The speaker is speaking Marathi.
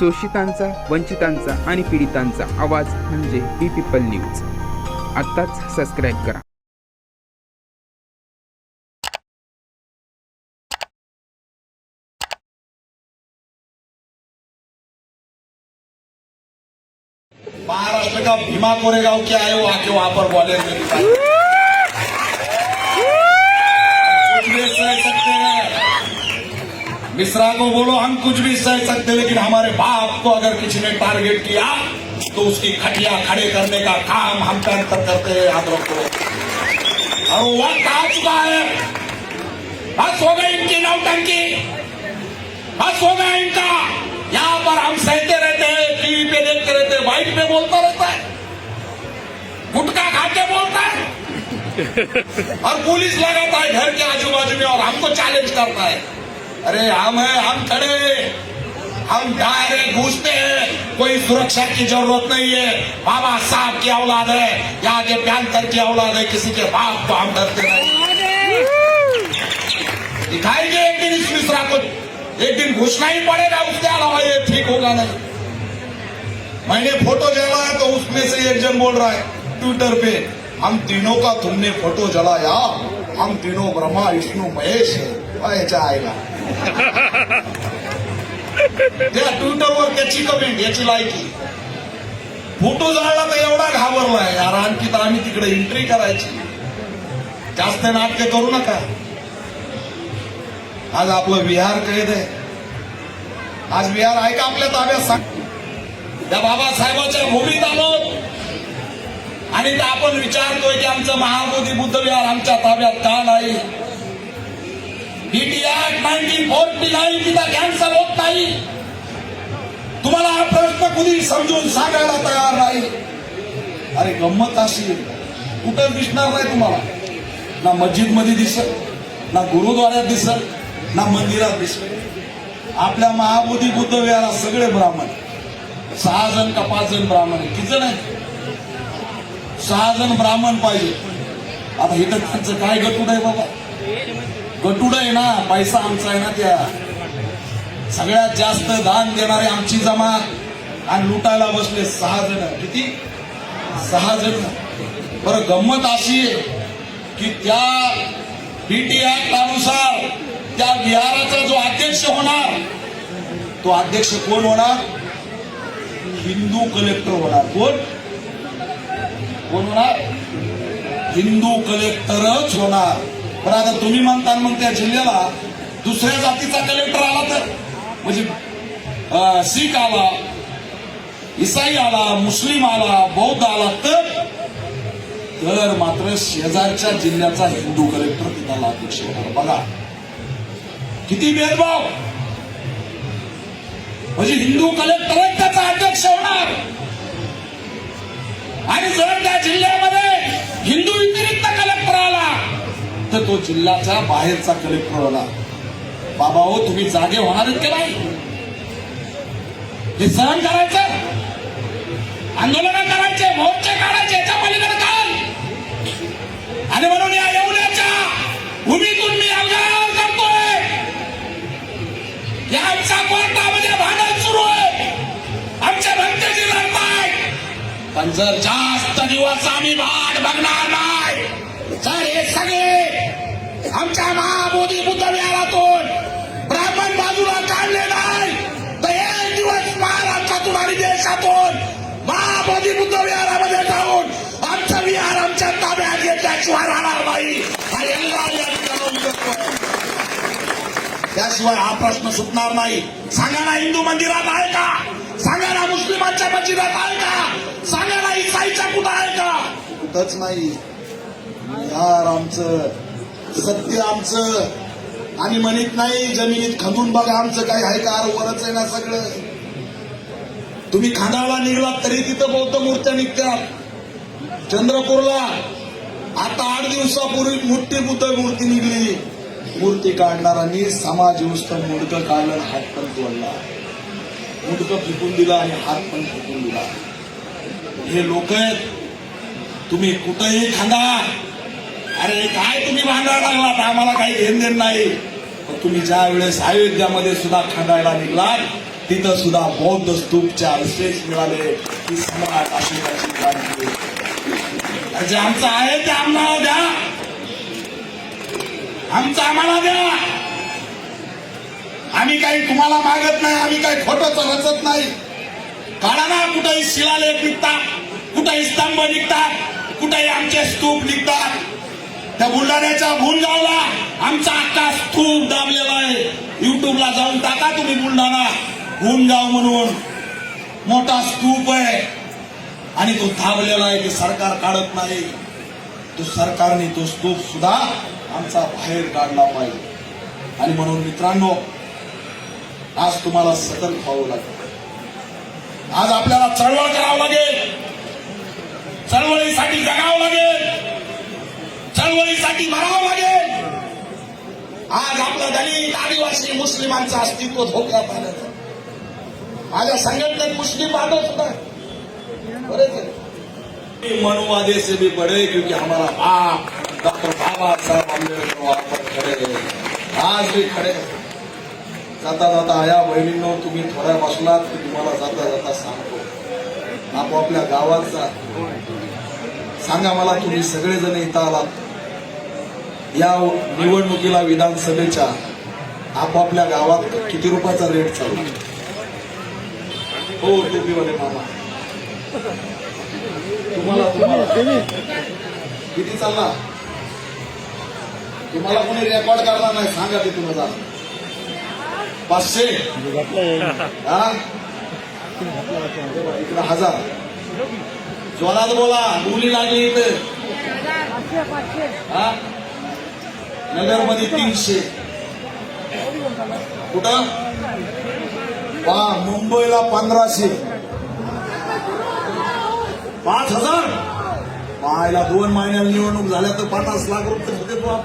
शोषितांचा वंचितांचा आणि पीडितांचा आवाज म्हणजे बी पीपल न्यूज आत्ताच सबस्क्राईब करा. महाराष्ट्र का भीमा कोरेगांव के आए हो आके वहां पर ग्वालियर में मिश्रा को बोलो, हम कुछ भी सह सकते लेकिन हमारे बाप को अगर किसी ने टारगेट किया तो उसकी खटिया खड़े करने का काम हम कर करते हैं और वो वक्त आ चुका है। बस हो गई इनकी नौटंकी। बस हो गया इनका। यहाँ पर हम सहते रहते हैं, टीवी पे देखते रहते हैं वाइट पे बोलता रहता है। गुटखा खा के बोलता है। और पुलिस लगाता है घर के आजू बाजू में और हमको चैलेंज करता है। अरे हम है, हम खड़े हम रहे घुसते हैं। कोई सुरक्षा की ज़रूरत नहीं है। बाबा साहब की औलाद है। यहाँ के प्यांतर की औलाद है। किसी के बाप को हम डरते नहीं। दिखाएँगे एक दिन इस मिश्रा को। एक दिन घुसना ही पड़ेगा उसके अलावा ये ठीक होगा नहीं। मैंने फ़ोटो जला है तो उसमें से एक जन बोल रहा है, ट्विटर पे, हम तीनों का तुमने फ़ोटो जलाया। हम तीनों ब्रह्मा, विष्णु, महेश है। आईला त्या ट्विटरवर त्याची कमेंट याची लायकी फोटो जळला तर एवढा घाबरलाय. यार आणखी तर आम्ही तिकडे एंट्री करायची. जास्त नाटके करू नका. आज आपलं विहार कैद आहे. आज विहार आहे का आपल्या ताब्यात सांग. त्या बाबासाहेबाच्या भूमीत आलो आणि आपण विचारतोय की आमचं महाबोधी बुद्ध विहार आमच्या ताब्यात का नाही? BT act nineteen forty nine तिथं कॅन्सल होत नाही. तुम्हाला हा प्रश्न कुणी समजून सांगायला तयार नाही? अरे गंमत अशी कुठं दिसणार नाही तुम्हाला? ना मस्जिदमध्ये दिसत ना गुरुद्वाऱ्यात दिसत ना मंदिरात दिसत आपल्या महाबोधी बुद्ध विहारात सगळे ब्राह्मण. सहा जण का पाच जण ब्राह्मण आहे किती जण आहे सहा जण ब्राह्मण पाहिजे. आता इथं त्यांचं काय गटूड आहे बाबा? गटुड आहे ना पैसा आमचा आहे ना त्या. सगळ्यात जास्त दान देणारे आमची जमात. आणि लुटायला बसले सहा जण. किती? सहा जण. बरं गंमत अशी की त्या पीटी ऍक्टानुसार त्या बिहाराचा जो अध्यक्ष होणार तो अध्यक्ष कोण होणार? हिंदू कलेक्टर होणार. कोण? कोण होणार? हिंदू कलेक्टरच होणार. पण आता तुम्ही म्हणता मग त्या जिल्ह्याला दुसऱ्या जातीचा कलेक्टर आला तर? म्हणजे शीख आला इसाई आला मुस्लिम आला बौद्ध आला तर? तर मात्र शेजारच्या जिल्ह्याचा हिंदू कलेक्टर तिथला अध्यक्ष होणार. बघा किती भेदभाव! म्हणजे हिंदू कलेक्टरच त्याचा अध्यक्ष होणार. आणि जर त्या जिल्ह्यामध्ये हिंदू तर तो जिल्ह्याच्या बाहेरचा कलेक्टर होणार बाबा हो तुम्ही जागे होणार आहेत नाही? हे सहन करायचं? आंदोलन करायचे मोर्चे काढायचे याच्या पलीकडे काय आणि म्हणून या येवल्याच्या भूमीतून मी अवजार करतोय या आमच्या कोर्टामध्ये भांडण सुरू आहे. आमच्या भक्तीची लढताय पण जर जास्त दिवस आम्ही वाट बघणार नाही जर हे सगळे आमच्या महाबोधी बुद्ध विहारातून ब्राह्मण बाजूला काढले नाही. तर एक दिवस महाराष्ट्रातून आणि देशातून महाबोधी बुद्ध विहारामध्ये जाऊन आमचं विहार आमच्या ताब्यात घेतल्याशिवाय राहणार नाही. त्याशिवाय हा प्रश्न सुटणार नाही. सांगा ना हिंदू मंदिरात आहे का? सांगा ना मुस्लिमांच्या मशिदात आहे का? सांगा ना इसाईच्या कुठं आहे का? कुठंच नाही. यार आमचं सत्य आमचं. आणि म्हणत नाही जमिनीत खंदून बघा आमचं काही आहे का? वरच आहे ना सगळं. तुम्ही खांदाळला निघलात तरी तिथं बौद्ध मूर्त्या निघतात. चंद्रपूरला. आता आठ दिवसापूर्वी मोठी बुद्ध मूर्ती निघली. मूर्ती काढणाऱ्यांनी समाज व्यवस्था मुडकं काढलं हात पण तोडला. मुडकं फेकून दिला आणि हात पण फेकून दिला. हे लोक आहेत. तुम्ही कुठंही खांदा अरे काय तुम्ही भांडायला लागलात? आम्हाला काही घेण देण नाही. तुम्ही ज्या वेळेस अयोध्यामध्ये सुद्धा खांदायला निघलात तिथं सुद्धा बौद्ध स्तूपचे अवशेष मिळाले. की सम्राट अशोकाची जे आमचं आहे ते आम्हाला द्या. आमचं आम्हाला द्या. आम्ही काही तुम्हाला मागत नाही आम्ही काही खोटं रचत नाही. काढा ना कुठेही शिलालेख निघतात कुठेही स्तंभ निघतात कुठेही आमचे स्तूप निघतात. त्या बुलढाण्याच्या भूलगावला आमचा आकाश स्तूप दाबलेला आहे. युट्यूबला जाऊन टाका तुम्ही बुलढाणा. भूलगाव म्हणून. मोठा स्तूप आहे. आणि तो थांबलेला आहे की सरकार काढत नाही. तो सरकारने तो स्तूप सुद्धा आमचा बाहेर काढला पाहिजे. आणि म्हणून मित्रांनो आज तुम्हाला सतर्क व्हावं लागेल. आज आपल्याला चळवळ करावं लागेल. चळवळीसाठी जगावं लागेल. चळवळीसाठी मरावं लागेल. आज आपलं दलित आदिवासी मुस्लिमांचं अस्तित्व धोक्यात आलं. माझ्या संघटनेत मुस्लिम बांधव सुद्धा आहे. बरेच मनुवादे से भी बड़े क्योंकि हमारा बाप डॉक्टर बाबा साहब आंबेडकर वहां पर खड़े आज भी खड़े जाता जाता या बहिणींनो तुम्ही थोड्या बसलात की तुम्हाला जाता जाता सांगतो. आपोआपल्या गावात जा. सांगा मला तुम्ही सगळेजण इथं आलात. या निवडणुकीला विधानसभेच्या आपापल्या गावात किती रुपयाचा रेट चालू? हो टोपीवाले मामा. तुम्हाला तुम्हाला. किती चालला तुम्हाला कोणी रेकॉर्ड करणार नाही सांगा ते तुम्हाला पाचशे? हा? इकडे हजार. जोरात बोला मुली लागली इथं. हा? नगरमध्ये तीनशे. कुठं? पहा मुंबईला पंधराशे. पाच हजार? पाहायला दोन महिन्याला निवडणूक झाल्या तर पन्नास लाख रुपये होते बुवा